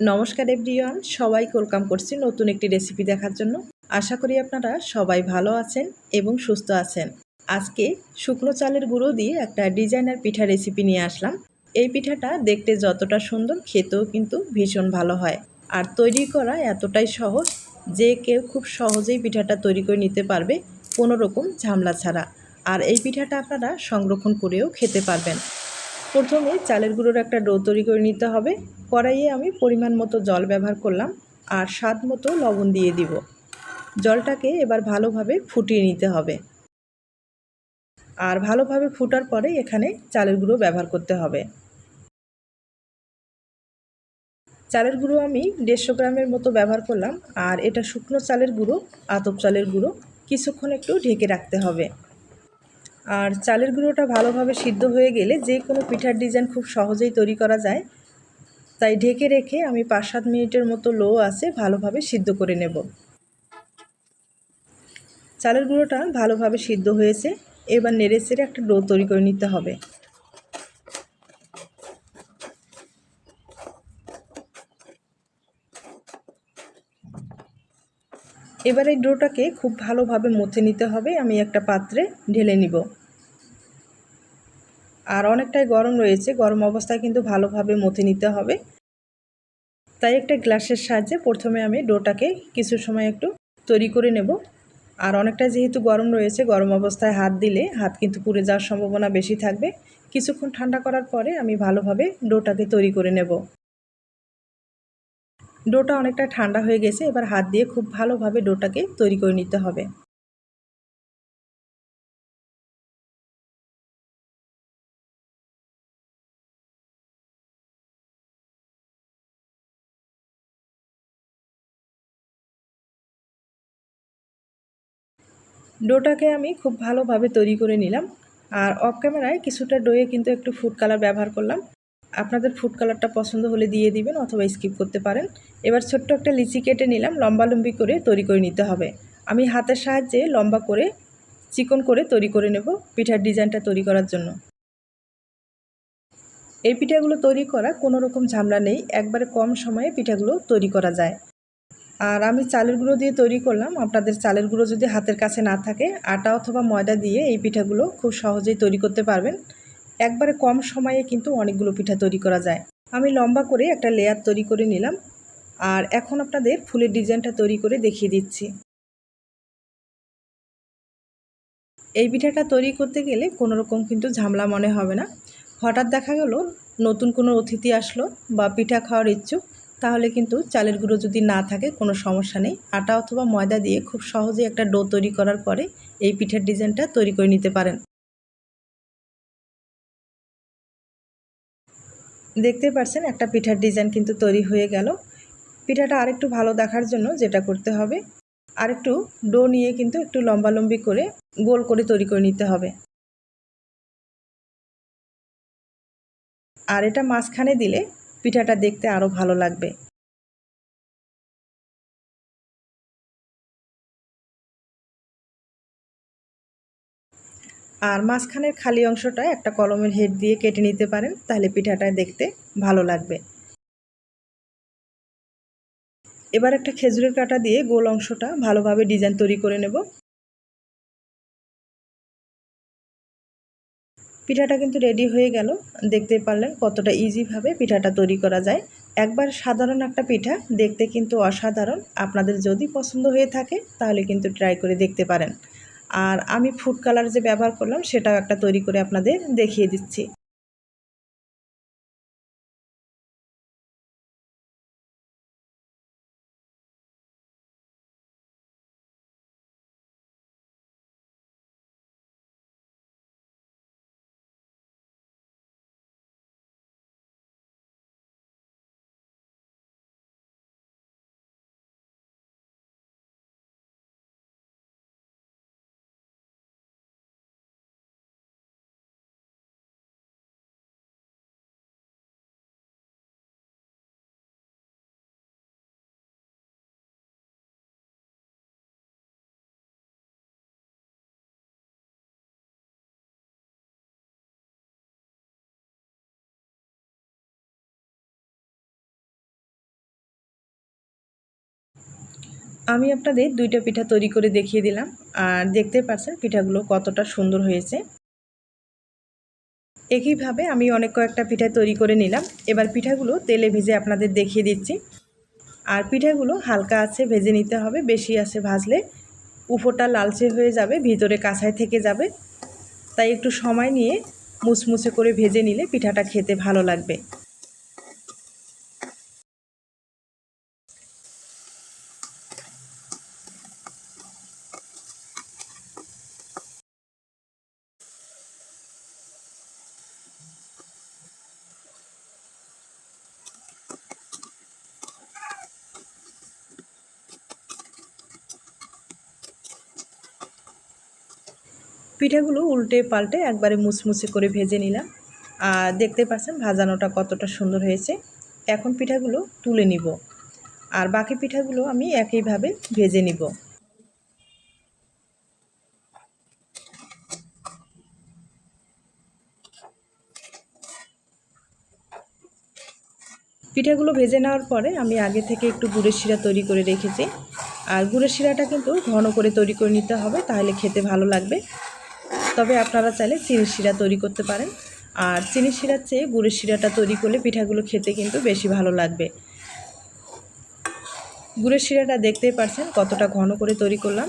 নমস্কার এভরিওয়ান সবাই ওয়েলকাম করছি নতুন একটি রেসিপি দেখার জন্য। আশা করি আপনারা সবাই ভালো আছেন এবং সুস্থ আছেন। আজকে শুকনো চালের গুঁড়ো দিয়ে একটা ডিজাইনার পিঠা রেসিপি নিয়ে আসলাম। এই পিঠাটা দেখতে যতটা সুন্দর, খেতেও কিন্তু ভীষণ ভালো হয়। আর তৈরি করা এতটাই সহজ যে কেউ খুব সহজেই পিঠাটা তৈরি করে নিতে পারবে কোনো রকম ঝামলা ছাড়া। আর এই পিঠাটা আপনারা সংরক্ষণ করেও খেতে পারবেন। প্রথমে চালের গুঁড়োর একটা ডো তৈরি করে নিতে হবে। কড়াইয়ে আমি পরিমাণ মতো জল ব্যবহার করলাম আর স্বাদ মতো লবণ দিয়ে দিব। জলটাকে এবার ভালোভাবে ফুটিয়ে নিতে হবে। আর ভালোভাবে ফুটার পরে এখানে চালের গুঁড়ো ব্যবহার করতে হবে। চালের গুঁড়ো আমি দেড়শো গ্রামের মতো ব্যবহার করলাম আর এটা শুকনো চালের গুঁড়ো, আতপ চালের গুঁড়ো, কিছুক্ষণ একটু ঢেকে রাখতে হবে। আর চালের গুঁড়োটা ভালোভাবে সিদ্ধ হয়ে গেলে যে কোনো পিঠার ডিজাইন খুব সহজেই তৈরি করা যায়। তাই ঢেকে রেখে আমি পাঁচ সাত মিনিটের মতো লো আছে ভালোভাবে সিদ্ধ করে নেব। চালের গুঁড়োটা ভালোভাবে সিদ্ধ হয়েছে। এবার নেড়ে চেড়ে একটা ডো তৈরি করে নিতে হবে। এবার এই ডোটাকে খুব ভালোভাবে মথে নিতে হবে। আমি একটা পাত্রে ঢেলে নিব। আর অনেকটাই গরম রয়েছে, গরম অবস্থায় কিন্তু ভালোভাবে মথে নিতে হবে। তাই একটা গ্লাসের সাহায্যে প্রথমে আমি ডোটাকে কিছু সময় একটু তৈরি করে নেব। আর অনেকটা যেহেতু গরম রয়েছে, গরম অবস্থায় হাত দিলে হাত কিন্তু পুড়ে যাওয়ার সম্ভাবনা বেশি থাকবে। কিছুক্ষণ ঠান্ডা করার পরে আমি ভালোভাবে ডোটাকে তৈরি করে নেব। ডোটা অনেকটা ঠান্ডা হয়ে গেছে, এবার হাত দিয়ে খুব ভালোভাবে ডোটাকে তৈরি করে নিতে হবে। ডোটাকে আমি খুব ভালোভাবে তৈরি করে নিলাম। আর অফ ক্যামেরায় কিছুটা ডোয়ে কিন্তু একটু ফুড কালার ব্যবহার করলাম। আপনাদের ফুড কালারটা পছন্দ হলে দিয়ে দিবেন অথবা স্কিপ করতে পারেন। এবার ছোট্ট একটা লিচি কেটে নিলাম, লম্বা লম্বি করে তৈরি করে নিতে হবে। আমি হাতের সাহায্যে লম্বা করে চিকন করে তৈরি করে নেব পিঠার ডিজাইনটা তৈরি করার জন্য। এই পিঠাগুলো তৈরি করা কোনো রকম ঝামেলা নেই, একবারে কম সময়ে পিঠাগুলো তৈরি করা যায়। আর আমি চালের গুঁড়ো দিয়ে তৈরি করলাম, আপনাদের চালের গুঁড়ো যদি হাতের কাছে না থাকে, আটা অথবা ময়দা দিয়ে এই পিঠাগুলো খুব সহজেই তৈরি করতে পারবেন। একবারে কম সময়ে কিন্তু অনেকগুলো পিঠা তৈরি করা যায়। আমি লম্বা করে একটা লেয়ার তৈরি করে নিলাম। আর এখন আপনাদের ফুলের ডিজাইনটা তৈরি করে দেখিয়ে দিচ্ছি। এই পিঠাটা তৈরি করতে গেলে কোনো রকম কিন্তু ঝামলা মনে হবে না। হঠাৎ দেখা গেল নতুন কোনো অতিথি আসলো বা পিঠা খাওয়ার ইচ্ছুক, তাহলে কিন্তু চালের গুঁড়ো যদি না থাকে কোনো সমস্যা নেই। আটা অথবা ময়দা দিয়ে খুব সহজে একটা ডো তৈরি করার পরে এই পিঠার ডিজাইনটা তৈরি করে নিতে পারেন। দেখতে পারছেন, একটা পিঠার ডিজাইন কিন্তু তৈরি হয়ে গেল। পিঠাটা আরেকটু ভালো দেখার জন্য যেটা করতে হবে, আরেকটু ডো নিয়ে কিন্তু একটু লম্বালম্বি করে গোল করে তৈরি করে নিতে হবে। আর এটা মাঝখানে দিলে পিঠাটা দেখতে আরও ভালো লাগবে। আর মাঝখানের খালি অংশটা একটা কলমের হেড দিয়ে কেটে নিতে পারেন, তাহলে পিঠাটা দেখতে ভালো লাগবে। এবার একটা খেজুরের কাটা দিয়ে গোল অংশটা ভালোভাবে ডিজাইন তৈরি করে নেব। পিঠাটা কিন্তু রেডি হয়ে গেল। দেখতে পারলেন কতটা ইজিভাবে পিঠাটা তৈরি করা যায়। একবার সাধারণ একটা পিঠা দেখতে কিন্তু অসাধারণ। আপনাদের যদি পছন্দ হয়ে থাকে, তাহলে কিন্তু ট্রাই করে দেখতে পারেন। আর আমি ফুড কালার যে ব্যবহার করলাম সেটাও একটা তৈরি করে আপনাদের দেখিয়ে দিচ্ছি। আমি আপনাদের দুইটা পিঠা তৈরি করে দেখিয়ে দিলাম। আর দেখতে পাচ্ছেন পিঠাগুলো কতটা সুন্দর হয়েছে। একইভাবে আমি অনেক কয়েকটা পিঠা তৈরি করে নিলাম। এবার পিঠাগুলো তেলে ভেজে আপনাদের দেখিয়ে দিচ্ছি। আর পিঠাগুলো হালকা আছে ভেজে নিতে হবে, বেশি আছে ভাজলে উপরটা লালচে হয়ে যাবে, ভিতরে কাঁচায় থেকে যাবে। তাই একটু সময় নিয়ে মুচমুচে করে ভেজে নিলে পিঠাটা খেতে ভালো লাগবে। পিঠাগুলো উল্টে পাল্টে একবারে মুচমুচে করে ভেজে নিলাম। আর দেখতে পাচ্ছেন ভাজানোটা কতটা সুন্দর হয়েছে। এখন পিঠাগুলো তুলে নিব। আর বাকি পিঠাগুলো আমি একইভাবে ভেজে নিব। পিঠাগুলো ভেজে নেওয়ার পরে আমি আগে থেকে একটু গুড়ের শিরা তৈরি করে রেখেছি। আর গুড়ের শিরাটা কিন্তু ঘন করে তৈরি করে নিতে হবে, তাহলে খেতে ভালো লাগবে। তবে আপনারা চাইলে চিনি শিরা তৈরি করতে পারেন। আর চিনি শিরার চেয়ে গুড়ের শিরাটা তৈরি করলে পিঠাগুলো খেতে কিন্তু বেশি ভালো লাগবে। গুড়ের শিরাটা দেখতেই পারছেন কতটা ঘন করে তৈরি করলাম।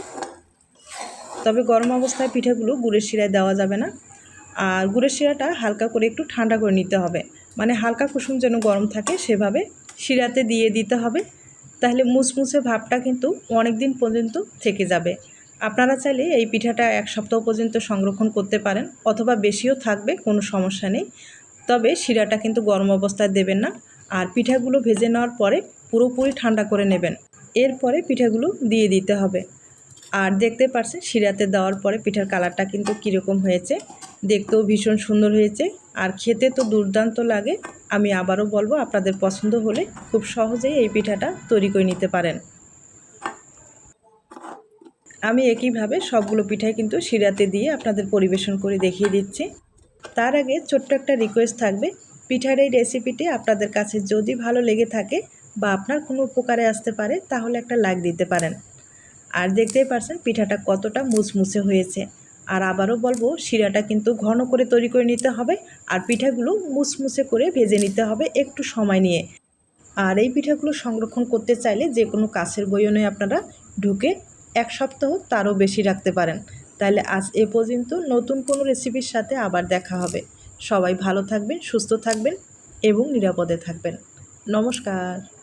তবে গরম অবস্থায় পিঠাগুলো গুড়ের শিরায় দেওয়া যাবে না। আর গুড়ের শিরাটা হালকা করে একটু ঠান্ডা করে নিতে হবে। মানে হালকা কুসুম যেন গরম থাকে সেভাবে শিরাতে দিয়ে দিতে হবে। তাহলে মুসমুসে ভাবটা কিন্তু অনেক দিন পর্যন্ত থেকে যাবে। আপনারা চাইলে এই পিঠাটা এক সপ্তাহ পর্যন্ত সংরক্ষণ করতে পারেন অথবা বেশিও থাকবে, কোনো সমস্যা নেই। তবে শিরাটা কিন্তু গরম অবস্থায় দেবেন না আর পিঠাগুলো ভেজে নেওয়ার পরে পুরোপুরি ঠান্ডা করে নেবেন। এরপরে পিঠাগুলো দিয়ে দিতে হবে। আর দেখতে পারছেন, শিরাতে দেওয়ার পরে পিঠার কালারটা কিন্তু কীরকম হয়েছে, দেখতেও ভীষণ সুন্দর হয়েছে। আর খেতে তো দুর্দান্ত লাগে, আমি আবারও বলব, আপনাদের পছন্দ হলে খুব সহজেই এই পিঠাটা তৈরি করে নিতে পারেন। আমি একইভাবে সবগুলো পিঠাই কিন্তু শিরাতে দিয়ে আপনাদের পরিবেশন করে দেখিয়ে দিচ্ছি। তার আগে ছোট্ট একটা রিকোয়েস্ট থাকবে। পিঠার এই রেসিপিটি আপনাদের কাছে যদি ভালো লেগে থাকে বা আপনার কোনো উপকারে আসতে পারে, তাহলে একটা লাইক দিতে পারেন। আর দেখতেই পারছেন পিঠাটা কতটা মুচমুচে হয়েছে। আর আবারও বলব, শিরাটা কিন্তু ঘন করে তৈরি করে নিতে হবে আর পিঠাগুলো মুচমুচে করে ভেজে নিতে হবে একটু সময় নিয়ে। আর এই পিঠাগুলো সংরক্ষণ করতে চাইলে যে কোনো কাছের বইনে আপনারা ঢুকে এক সপ্তাহ তারও বেশি রাখতে পারেন। তাহলে আজ এ পর্যন্ত নতুন কোনো রেসিপির সাথে আবার দেখা হবে। সবাই ভালো থাকবেন, সুস্থ থাকবেন এবং নিরাপদে থাকবেন। নমস্কার।